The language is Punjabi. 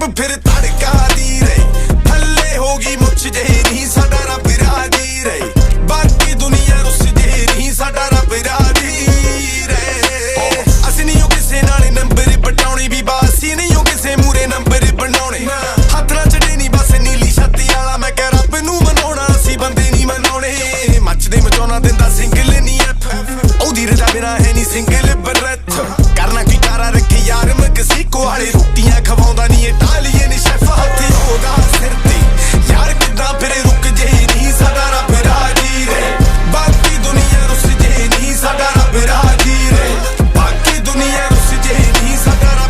ਚਿਪ ਫਿਰ ਤੜਕਾਦੀ ਰਹੀ। ਥੱਲੇ ਹੋ ਗਈ ਮੁੱਛ ਜਿਹੀ ਨਹੀਂ, ਸਾਡਾ ਰੱਬ ਰਾਜੀ ਰਹੀ। ਬਾਕੀ ਦੁਨੀਆ ਰੁੱਸ ਜਿਹੀ ਨਹੀਂ, ਸਾਡਾ ਰੱਬ ਰਾਜੀ ਰਹੀ। ਅਸੀਂ ਨਹੀਂ ਉਹ ਕਿਸੇ ਨਾਲ ਨੰਬਰ ਪਟਾਉਣੇ ਵੀ ਬਾਸੀ ਨਹੀਂ ਉਹ ਕਿਸੇ ਮੂਰੇ ਨੰਬਰ ਬਣਾਉਣੇ। ਹੱਥ ਨਾਲ ਚੜੇ ਨਹੀਂ ਬਸ ਨੀਲੀ ਛੱਤੀ ਵਾਲਾ, ਮੈਂ ਕਹਿ ਰੱਬ ਨੂੰ ਮਨਾਉਣਾ, ਅਸੀਂ ਬੰਦੇ ਨਹੀਂ ਮਨਾਉਣੇ। ਮੱਚਦੇ ਮਚਾਉਣਾ ਦਿੰਦਾ ਸਿੰਗਲ ਨਹੀਂ ਐਪ ਉਹਦੀ ਰਜਾ ਬਿਨਾ ਹੈ ਨਹੀਂ ਸਿੰਗਲ